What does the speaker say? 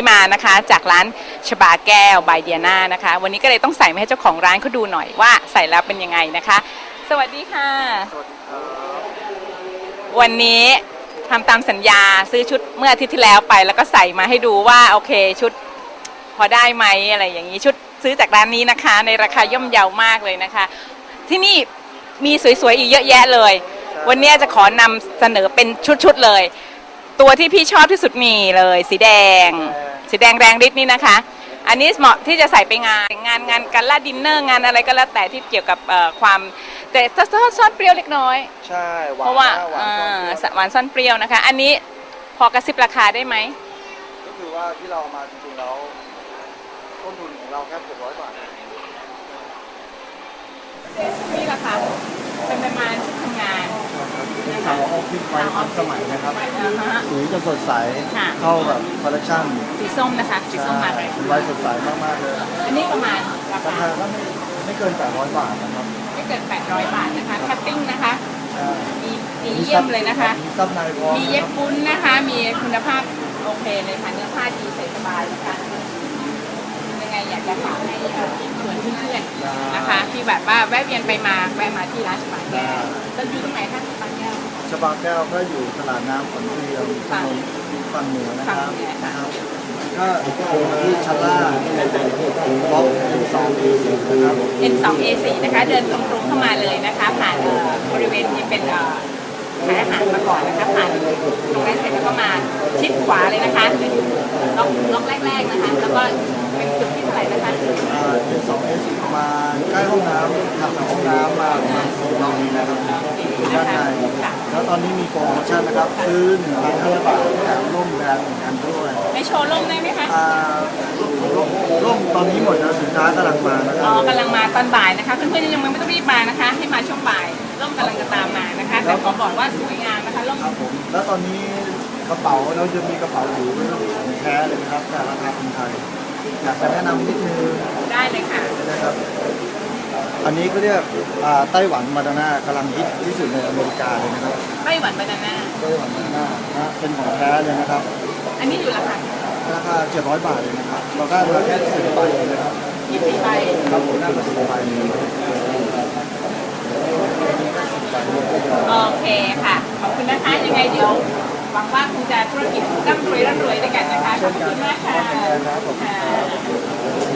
ที่มานะคะจากร้านชบาแก้วบายเดียนานะคะ วันนี้ก็เลยต้องใส่มาให้เจ้าของร้านเขาดูหน่อยว่าใส่แล้วเป็นยังไงนะคะ สวัสดีค่ะ วันนี้ทำตามสัญญาซื้อชุดเมื่ออาทิตย์ที่แล้วไป แล้วก็ใส่มาให้ดูว่าโอเคชุดพอได้ไหมอะไรอย่างนี้ชุดซื้อจากร้านนี้นะคะ ในราคาย่อมเยาวมากเลยนะคะ ที่นี่มีสวยๆอีกเยอะแยะเลย วันนี้จะขอนำเสนอเป็นชุดๆเลย ตัวที่พี่ชอบที่สุดนี่เลย สีแดง สีแดงแรงฤทธิ์นี่นะคะ อันนี้เหมาะที่จะใส่ไปงานงานงานการล่าดินเนอร์งานอะไรก็แล้วแต่ที่เกี่ยวกับเอ่อความแต่ซอสซอสเปรี้ยวเล็กน้อย ใช่หวานเพราะว่าหวานอ่าซ่อนเปรี้ยว หวานซ่อนเปรี้ยวนะคะ อันนี้พอกระซิบราคาได้ไหม ก็คือว่าที่เรามาจริงๆแล้วต้นทุนของเราแค่600บาท นี่ราคาเป็นประมาณชุดทำงาน ทางออฟฟิศไว้ทันสมัยนะครับ อ่าฮะ สีจะสดใสค่ะ เข้ากับคอลเลคชั่นสีส้มนะคะสีส้มมาเลยใบสดใสมากๆเลยอันนี้ประมาณราราคาคาก็ไม่ไม่เกิน800บาทนะครับไม่เกิน800 บาทนะคะแคปปิ้งนะคะ ใช่มีมีเยี่ยมเลยนะคะ มีซับในพร้อมมีเย็บปุ้นนะคะ มีคุณภาพโอเคเลยค่ะ เนื้อผ้าดีใส่สบายนะคะ ยังไงอยากจะฝากให้เอ่อชวนเพื่อนๆนะคะ ที่แบบว่าแวะเวียนไปมาแวะมาที่ร้านสปาแก้วแล้วอยู่ตรงไหนคะ สปาแก้วชบาแก้วก็อยู่ตลาดน้ำขอนเรียมถนนฝั่งเหนือนะคฝั่รับงเหนือค่ะนะครับ ก็ที่ชั้นล่างบล็อกสองดีสินะครับ N2 A4 นะคะ เดินตรงๆเข้ามาเลยนะคะ ผ่านเอ่อบริเวณที่เป็นเอ่อขายอาหารมาก่อนนะคะ ผ่านตรงนั้นเสร็จแล้วก็มาชิดขวาเลยนะคะเป็นล็อกล็อกแรก ๆนะคะ แล้วก็ มาใกล้ห้องน้ำทำจากห้องน้ำมาประมาณสี่รอบนี้นะครับด้านในแล้วตอนนี้มีโปรโมชั่นนะครับ ซื้อหนึ่งพันห้าร้อยบาทแถมร่มแบรนด์หนึ่งอันด้วยในโชว์ร่มได้ไหมคะอ่าร่มร่มตอนนี้หมดแล้วสินค้ากำลังมานะคอ๋รัอบกำลังมาตอนบ่ายนะคะเพื่อนๆยังไม่ต้องรีบมานะคะ ให้มาช่วงบ่ายร่มกำลังจะตามมานะคะ แต่ขอบอกว่าสวยงามนะคะร่มครับผมแล้วตอนนี้กระเป๋าเราจะมีกระเป๋าหรูเป็นของแท้เลยนะครับแต่ราคาคนไทย อยากจะแนะนำนิดนึงได้เลยค่ะนะครับ อันนี้ก็เรียกอ่าไต้หวันมาดาน่ากำลังฮิตที่สุดในอเมริกาเลยนะครับไต้หวันบานาน่าไต้หวันมาดาน่านะเป็นของแท้เลยนะครับ อันนี้อยู่ราคาราคา700 บาทเลยนะครับ เราได้มาแค่สิบใบเลยนะครับยี่สิบใบครับผมได้มาสิบใบเลยโอเคค่ะ ขอบคุณนะคะ ยังไงเดี๋ยว หวังว่าคงจะธุรกิจร่ำรวยร่ำรวยด้วยกันนะคะขอบคุณมากค่ะครับผมค่ะ